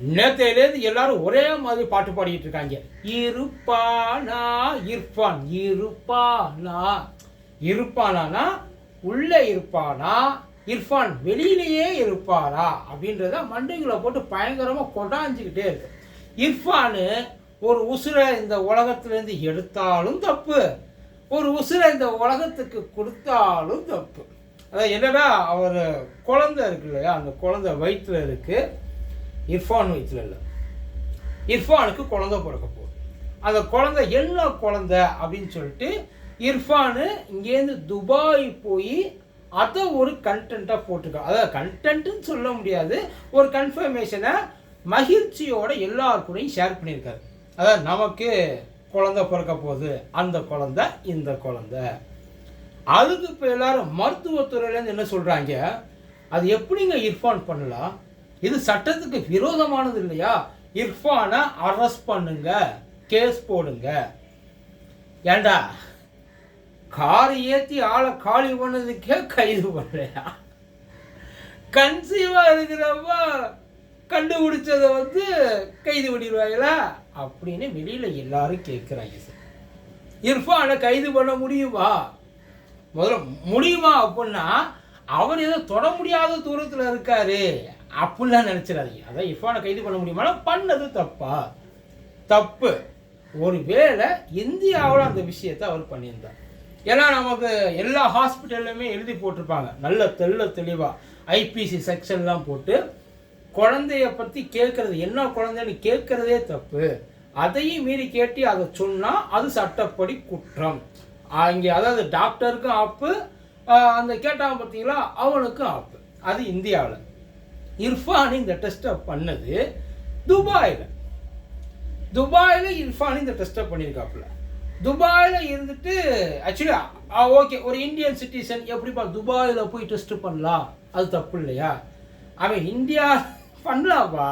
நேத்தையிலேருந்து எல்லாரும் ஒரே மாதிரி பாட்டு பாடிட்டு இருக்காங்க. இருப்பானா இர்ஃபான் இருப்பானா. இருப்பானா உள்ளே இருப்பானா இர்ஃபான் வெளியிலேயே இருப்பாரா அப்படின்றத மண்டைகளை போட்டு பயங்கரமாக கொடாஞ்சிக்கிட்டே இருக்கு. இர்ஃபானு ஒரு உசுரை இந்த உலகத்துலேருந்து எடுத்தாலும் தப்பு. ஒரு உசுரை இந்த உலகத்துக்கு கொடுத்தாலும் தப்பு. அதான் என்னடா அவர் குழந்தை இருக்கு இல்லையா? அந்த குழந்தை வயிற்றில் இருக்குது இர்ஃபான் வயிற்றுல இல்லை. இர்ஃபானுக்கு குழந்தை பிறக்க போகுது. அந்த குழந்த என்ன குழந்த அப்படின்னு சொல்லிட்டு இர்ஃபானு இங்கேருந்து துபாய் போய் அதை ஒரு கண்டென்ட்டாக போட்டிருக்காங்க அதாவது கண்டென்ட்டுன்னு சொல்ல முடியாது. ஒரு கன்ஃபர்மேஷனை மகிழ்ச்சியோட எல்லார் கூடயும் ஷேர் பண்ணியிருக்காரு. அதாவது நமக்கு குழந்த பிறக்க போகுது. அந்த குழந்த இந்த குழந்த. அதுக்கு இப்போ எல்லாரும் மருத்துவத்துறையிலேருந்து என்ன சொல்கிறாங்க அது எப்படிங்க இர்ஃபான் பண்ணலாம்? இது சட்டத்துக்கு விரோதமானது இல்லையா? இர்ஃபானை அரெஸ்ட் பண்ணுங்க கேஸ் போடுங்க. ஏண்டா கார் ஏற்றி ஆளை காலி பண்ணதுக்கே கைது பண்ணலையா கன்சீவாக இருக்கிறப்ப கண்டுபிடிச்சதை வந்து கைது பண்ணிடுவாங்களா? அப்படின்னு வெளியில் எல்லாரும் கேட்குறாங்க சார். இர்ஃபானை கைது பண்ண முடியுமா? முதல்ல முடியுமா அப்படின்னா அவர் ஏதோ தொட முடியாத தூரத்தில் இருக்காரு. அப்படிலாம் நினச்சிடாதீங்க. அதான் இஃபானை கைது பண்ண முடியுமானா பண்ணது தப்பா? தப்பு. ஒருவேளை இந்தியாவில் அந்த விஷயத்தை அவர் பண்ணியிருந்தார். ஏன்னா நமக்கு எல்லா ஹாஸ்பிட்டல்லையுமே எழுதி போட்டிருப்பாங்க. நல்ல தெள்ள தெளிவாக ஐபிசி செக்ஷன்லாம் போட்டு குழந்தைய பற்றி கேட்குறது என்ன குழந்தைன்னு கேட்குறதே தப்பு. அதையும் மீறி கேட்டு அதை சொன்னால் அது சட்டப்படி குற்றம். அங்கே அதாவது டாக்டருக்கும் ஆப்பு அந்த கேட்டான் பார்த்தீங்களா? அவனுக்கும் ஆப்பு. அது இந்தியாவில். இர்ஃபான் இந்த டெஸ்ட்டை பண்ணது துபாயில். துபாயில் இர்ஃபான் இந்த டெஸ்ட்டை பண்ணியிருக்காப்புல துபாயில் இருந்துட்டு ஆக்சுவலி ஓகே ஒரு இந்தியன் சிட்டிசன் எப்படிப்பா துபாயில் போய் டெஸ்ட் பண்ணலாம்? அது தப்பு இல்லையா? அவன் இந்தியா பண்ணலாப்பா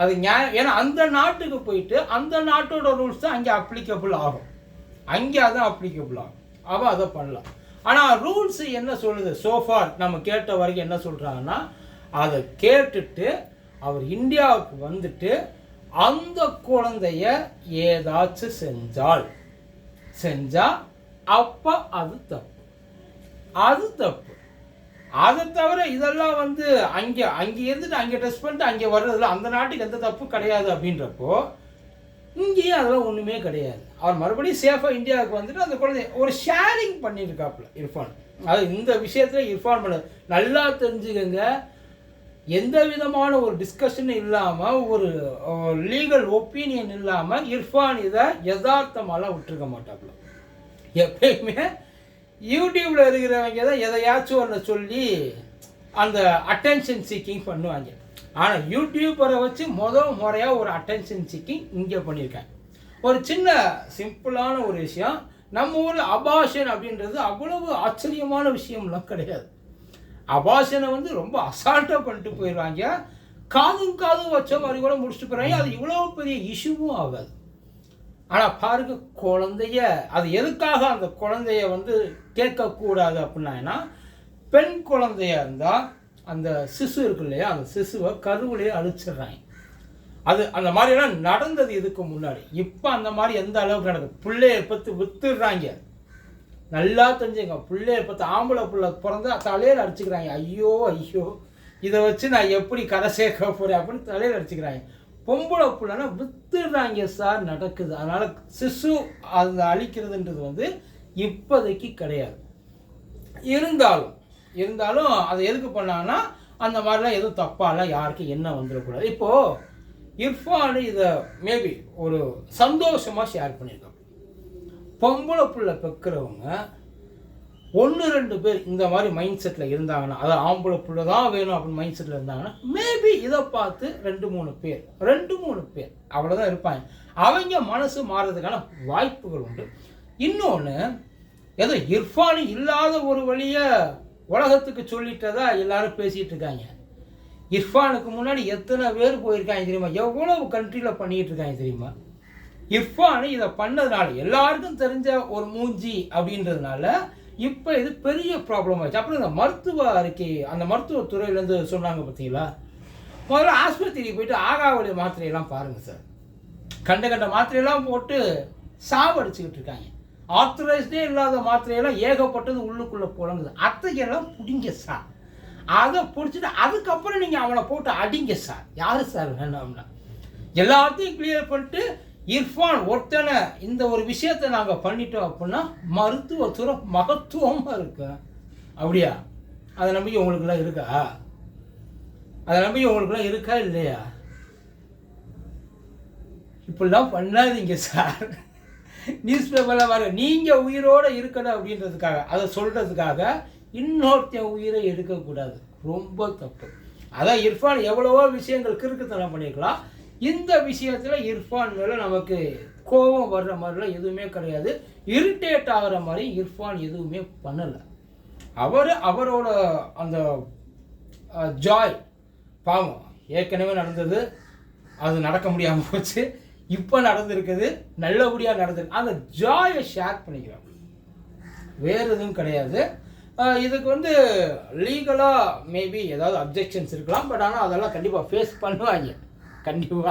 அது நியாயம் ஏன்னா அந்த நாட்டுக்கு போயிட்டு அந்த நாட்டோட ரூல்ஸ் தான் அங்கே அப்ளிகபிள் ஆகும். அங்கே அதான் அப்ளிகபிள் ஆகும். அவன் அதை பண்ணலாம். ஆனால் ரூல்ஸ் என்ன சொல்லுது? சோஃபார் நம்ம கேட்ட வரைக்கும் என்ன சொல்கிறாங்கன்னா அதை கேட்டுட்டு அவர் இந்தியாவுக்கு வந்துட்டு அந்த குழந்தைய ஏதாச்சும் செஞ்சால் செஞ்சா அப்போ அது தப்பு. அது தப்பு. அதை தவிர இதெல்லாம் வந்து அங்கே அங்கே இருந்துட்டு அங்கே டெஸ்ட் பண்ணிட்டு அங்கே வர்றதுல அந்த நாட்டுக்கு எந்த தப்பு கிடையாது அப்படின்றப்போ இங்கேயும் அதெல்லாம் ஒன்றுமே கிடையாது. அவர் மறுபடியும் சேஃபாக இந்தியாவுக்கு வந்துட்டு அந்த குழந்தை ஒரு ஷேரிங் பண்ணியிருக்காப்புல இர்ஃபான். அது இந்த விஷயத்தில் இர்ஃபான் பண்ண நல்லா தெரிஞ்சுக்கங்க. எந்த விதமான ஒரு டிஸ்கஷன் இல்லாமல் ஒரு லீகல் ஒப்பீனியன் இல்லாமல் இர்ஃபான் இதை யதார்த்தமாலாம் விட்டுருக்க மாட்டாப்புல எப்பயுமே யூடியூப்பில் இருக்கிறவங்க தான் எதையாச்சும் ஒன்று சொல்லி அந்த அட்டென்ஷன் சீக்கிங் பண்ணுவாங்க. ஆனால் யூடியூப்பரை வச்சு முத முறையாக ஒரு அட்டென்ஷன் சீக்கிங் இங்கே பண்ணியிருக்கேன் ஒரு சின்ன சிம்பிளான ஒரு விஷயம் நம்ம ஊரில் அபாஷன் அப்படின்றது அவ்வளவு ஆச்சரியமான விஷயம்லாம் கிடையாது. அபாசனை வந்து ரொம்ப அசால்ட்டாக பண்ணிட்டு போயிடுவாங்க காதும் காதும் வச்ச மாதிரி கூட முடிச்சுட்டு போகிறாங்க அது இவ்வளோ பெரிய இஷ்யூவும் ஆகாது. ஆனால் பாருங்க குழந்தைய அது எதுக்காக அந்த குழந்தைய வந்து கேட்கக்கூடாது அப்படின்னா பெண் குழந்தையாக இருந்தால் அந்த சிசு இருக்கு இல்லையா அந்த சிசுவை கருவிலேயே அழிச்சிடுறாங்க. அது அந்த மாதிரிலாம் நடந்தது இதுக்கு முன்னாடி. இப்போ அந்த மாதிரி எந்த அளவுக்கு நடக்குது? பிள்ளைய பற்றி வித்துடுறாங்க. நல்லா தெரிஞ்சுங்க. பிள்ளைய பார்த்து ஆம்பளை பிள்ளை பிறந்தா தலையில் அடிச்சுக்கிறாங்க. ஐயோ ஐயோ. இதை வச்சு நான் எப்படி கதை சேர்க்க போகிறேன் அப்படின்னு தலையில் அடிச்சுக்கிறாங்க. பொம்பளை பிள்ளைனா வித்துடுறாங்க சார் நடக்குது. அதனால் சிசு அந்த அழிக்கிறதுன்றது வந்து இப்போதைக்கு கிடையாது. இருந்தாலும் இருந்தாலும் அதை எதுக்கு பண்ணாங்கன்னா அந்த மாதிரிலாம் எதுவும் தப்பாலாம் யாருக்கும் என்ன வந்துடக்கூடாது. இப்போது இர்ஃபான் இதை மேபி ஒரு சந்தோஷமாக ஷேர் பண்ணியிருக்காங்க பொம்பளை பிள்ளை பெக்கிறவங்க ஒன்று ரெண்டு பேர் இந்த மாதிரி மைண்ட் செட்டில் இருந்தாங்கன்னா அதாவது ஆம்பளை பிள்ளை தான் வேணும் அப்படின்னு மைண்ட் செட்டில் இருந்தாங்கன்னா மேபி இதை பார்த்து ரெண்டு மூணு பேர் ரெண்டு மூணு பேர் அவ்வளோதான் இருப்பாங்க. அவங்க மனசு மாறுறதுக்கான வாய்ப்புகள் உண்டு. இன்னொன்று ஏதோ இர்ஃபானி இல்லாத ஒரு வழியை உலகத்துக்கு சொல்லிட்டதா எல்லாரும் பேசிகிட்டு இருக்காங்க. இர்ஃபானுக்கு முன்னாடி எத்தனை பேர் போயிருக்காங்க தெரியுமா? எவ்வளவு கண்ட்ரியில் பண்ணிகிட்டு இருக்காங்க தெரியுமா? இர்ஃபான் இதை பண்ணதுனால எல்லாருக்கும் தெரிஞ்ச ஒரு மூஞ்சி அப்படின்றதுனால இப்போ இது பெரிய ப்ராப்ளம் ஆச்சு அப்புறம் இந்த மருத்துவ அறிக்கை அந்த மருத்துவத்துறையிலேருந்து சொன்னாங்க பார்த்தீங்களா? முதல்ல ஆஸ்பத்திரிக்கு போயிட்டு ஆகாவளி மாத்திரையெல்லாம் பாருங்கள் சார். கண்ட கண்ட மாத்திரையெல்லாம் போட்டு சாவடிச்சுக்கிட்டு இருக்காங்க. ஆத்தரைஸ்டே இல்லாத மாத்திரையெல்லாம் ஏகப்பட்டது உள்ளுக்குள்ளே புழங்குது. அத்தையெல்லாம் பிடிங்க சார். அதை பிடிச்சிட்டு அதுக்கப்புறம் நீங்கள் அவனை போட்டு அடிங்க சார். யார் சார் வேண்டாம்னா எல்லாத்தையும் கிளியர் பண்ணிட்டு இர்ஃபான் ஒருத்தனை இந்த ஒரு விஷயத்தை நாங்கள் பண்ணிட்டோம் அப்படின்னா மருத்துவத்துறை மகத்துவமாக இருக்கு. அப்படியா? அதை நம்பிக்கை உங்களுக்குலாம் இருக்கா? அதை நம்பிக்கை உங்களுக்குலாம் இருக்கா இல்லையா? இப்படிலாம் பண்ணாதீங்க சார். நியூஸ் பேப்பரில் வர நீங்கள் உயிரோடு இருக்கணும் அப்படின்றதுக்காக அதை சொல்கிறதுக்காக இன்னொருத்தன் உயிரை எடுக்கக்கூடாது. ரொம்ப தப்பு. அதான் இர்ஃபான் எவ்வளவோ விஷயங்கள் கிறுக்குத்தனம் பண்ணியிருக்கலாம். இந்த விஷயத்தில் இர்ஃபான் மேலே நமக்கு கோபம் வர்ற மாதிரிலாம் எதுவுமே கிடையாது. இரிட்டேட் ஆகிற மாதிரி இர்ஃபான் எதுவுமே பண்ணலை. அவர் அவரோட அந்த ஜாய் பாவம் ஏற்கனவே நடந்தது. அது நடக்க முடியாமல் போச்சு. இப்போ நடந்திருக்குது. நல்லபடியாக நடந்திருக்கு. அந்த ஜாயை ஷேர் பண்ணிக்கிறோம். வேறு எதுவும் கிடையாது. இதுக்கு வந்து லீகலாக மேபி ஏதாவது அப்ஜெக்ஷன்ஸ் இருக்கலாம். பட் ஆனால் அதெல்லாம் கண்டிப்பாக ஃபேஸ் பண்ணுவாங்க. கண்டிப்பாக